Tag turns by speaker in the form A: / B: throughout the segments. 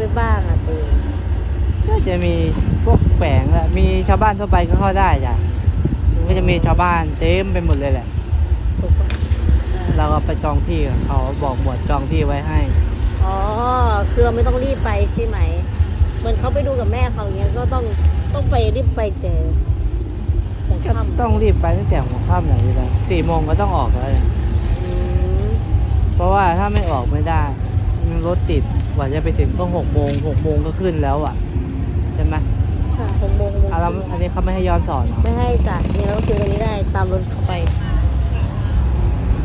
A: ไปบ้างอะเต้
B: ก็จะมีพวกแฝงแหละมีชาวบ้านทั่วไปก็เข้าได้จ้ะมันก็จะมีชาวบ้านเต็มไปหมดเลยแหละ
A: ถูกปะ
B: เราก็ไปจองที่กับเขาบอกหมวดจองที่ไว้ให้
A: อ๋อคือเราไม่ต้องรีบไปใช่ไหมเหมือนเขาไปดูกับแม่เขาอย่างเงี้ยก็ต้องต้องไปรีบไปเจอหัว
B: ก็
A: ค่ำ
B: ต้องรีบไปตั้งแต่หัวค่ำไหนอยู่แล้วสี่โมงก็ต้องออกแล้วเนี่ย
A: อืม
B: เพราะว่าถ้าไม่ออกไม่ได้มัน รถติดกว่าจะไปถึงก็หกโมงหกโมงก็ขึ้นแล้วอะใช่ไหม
A: ค่ะหกโมงหกโมง
B: อะแล้วอันนี้เขาไม่ให้ย้อนสอนเหรอ
A: ไม่ให้จ้ะนี่เราก็คือตรงนี้ได้ตามรถเข้าไป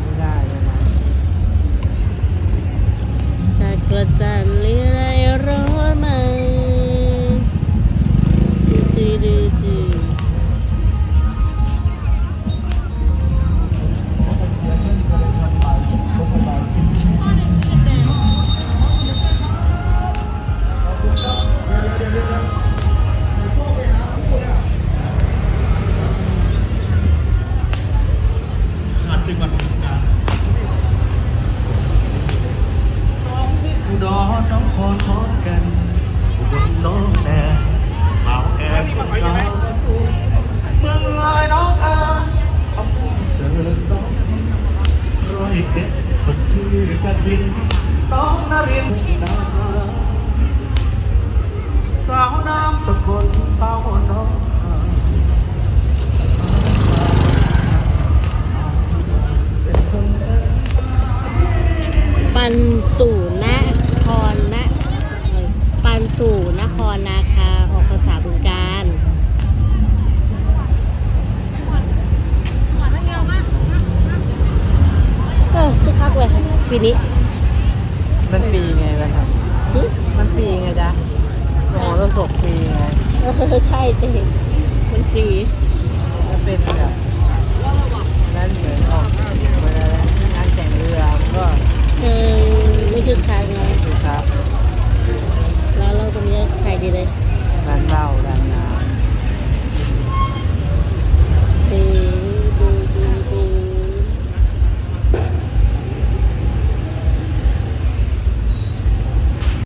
B: ไม่ได้ใช่ไหม
A: จากกระจันลี น้
C: องพรทอดกันบลน้องแน่สาวแอบคนเก่าสู้เมืองลายน้องอาทำบุญเจอน้องร้อยเอ็ดคนชื่อกบินน้องนรินดาสาวน้ำสกลสาวน้อง
A: ปันสู่นีนี้ มันฟรีไงมันทหึำมันฟรีไงจ๊ะโอ้เราสกฟรีไงใช่เจ๊มันฟรี มันเป็
B: นแบบนั้นเหมื
A: อนออกเวลางาน
B: แต่งเรือนก็เอ
A: อ
B: ไม่คือขายไงดูครับแล้วเราตรง
A: นี้ยขายดีเลยร้นเหล้าร้า
B: นนา